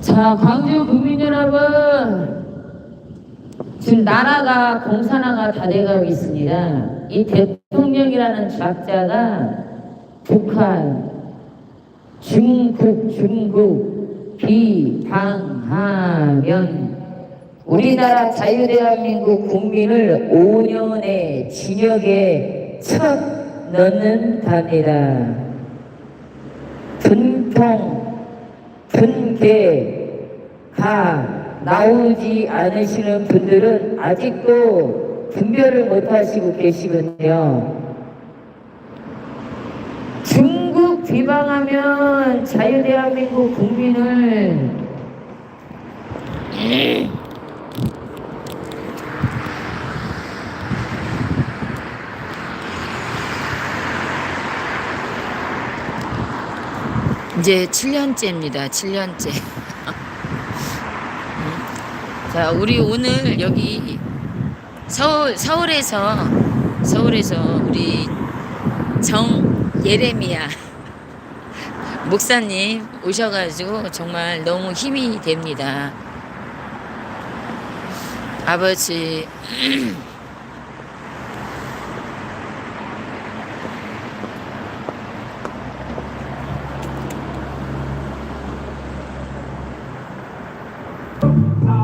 자, 광주 국민 여러분, 지금 나라가 공산화가 다 돼가고 있습니다. 이 대통령이라는 작자가 북한, 중국, 중국, 비방하면 우리나라 자유대한민국 국민을 5년의 징역에 쳐 넣는답니다. 분통, 분개 가 나오지 않으시는 분들은 아직도 분별을 못 하시고 계시거든요. 중국 비방하면 자유대한민국 국민을 이제 7년째입니다. 7년째. 자, 우리 오늘 여기 서울 서울에서 서울에서 우리 정 예레미야 목사님 오셔가지고 정말 너무 힘이 됩니다. 아버지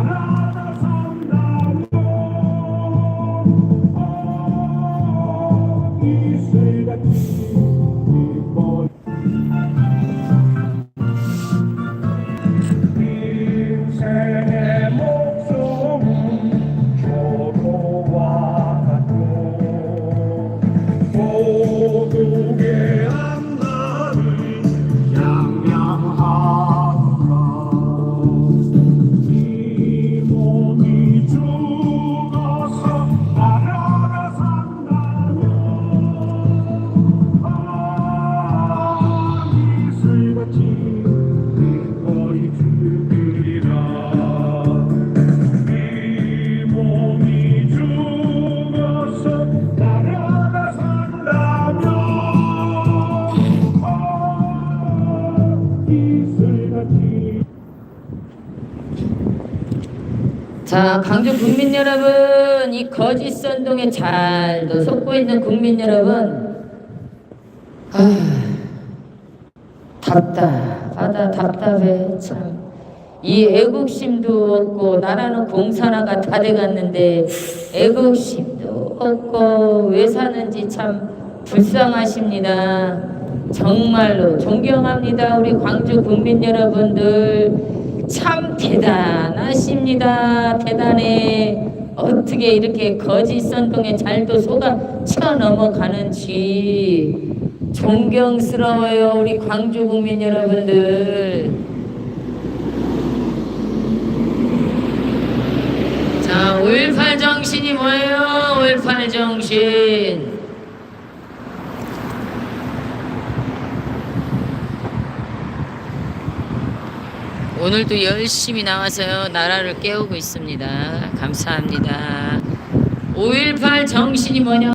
나 자, 광주 국민 여러분, 이 거짓 선동에 잘도 속고 있는 국민 여러분, 아, 답답하다, 답답해, 참. 이 애국심도 없고, 나라는 공산화가 다 돼갔는데, 애국심도 없고, 왜 사는지 참 불쌍하십니다. 정말로 존경합니다. 우리 광주 국민 여러분들. 참 대단하십니다. 대단해. 어떻게 이렇게 거짓 선동에 잘도 속아 쳐 넘어가는지 존경스러워요. 우리 광주 국민 여러분들. 자, 5.18 정신이 뭐예요? 5.18 정신. 오늘도 열심히 나와서요 나라를 깨우고 있습니다. 감사합니다. 5.18 정신이 뭐냐?